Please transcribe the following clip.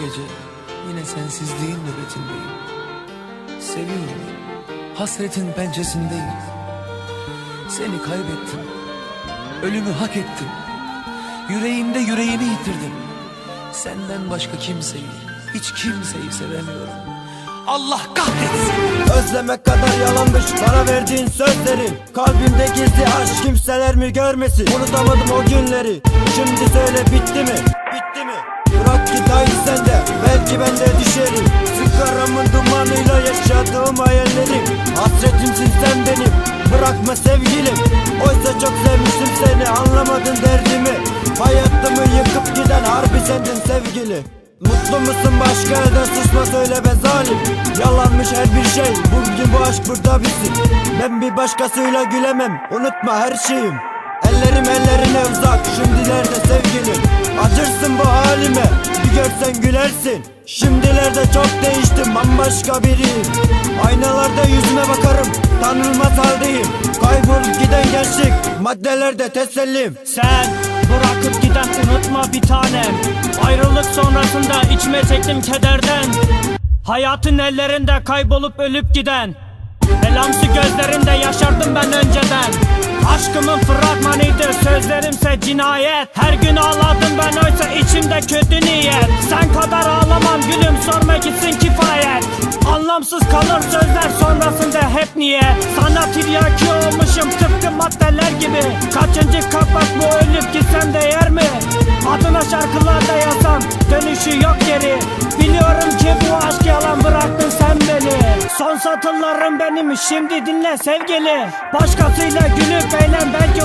gece yine sensizliğin nöbetindeyim. Seviyorum, hasretin pençesindeyim. Seni kaybettim, ölümü hak ettim. Yüreğimde yüreğimi yitirdim. Senden başka kimseyi, hiç kimseyi sevemiyorum. Allah kahretsin. Özlemek kadar yalanmış bana verdiğin sözlerin Kalbimde gizli aşk kimseler mi görmesin Unutamadım o günleri Şimdi söyle bitti mi? Bitti mi? Bırak git hayır sen de Belki ben de düşerim. Sigaramın dumanıyla yaşadığım hayallerim. Hasretimsin sen benim. Bırakma sevgilim. Oysa çok sevmiştim seni Anlamadın derdimi. Hayatımı yıkıp giden harbi sendin sevgili. Mutlu musun başka yerden susma söyle be zalim. Yalanmış her bir şey. Bugün bu aşk burada bitsin. Ben bir başkasıyla gülemem. Unutma her şeyim. Ellerim ellerine uzak gülersin Şimdilerde çok değiştim Bambaşka biriyim. Aynalarda yüzüme bakarım Tanınmaz haldeyim. Kaybolup giden gençlik Maddelerde tesellim. Sen bırakıp giden unutma bir tanem. Ayrılık sonrasında içime çektim kederden. Hayatın ellerinde kaybolup ölüp giden. Elamsı gözlerinde yaşardım ben önceden. Aşkımın fragmanıydı sözlerimse cinayet. Her gün ağladım ben oysa içimde kötü niyet. Sen Anlamsız kalır sözler sonrasında hep niye? Sana tiryaki olmuşum tıpkı maddeler gibi. Kaçıncı kapak bu ölüp gitsem değer mi? Adına şarkılarda yazsam dönüşü yok geri. Biliyorum ki bu aşk yalan bıraktın sen beni. Son satırlarım benim şimdi dinle sevgili. Başkasıyla gülüp eğlen belki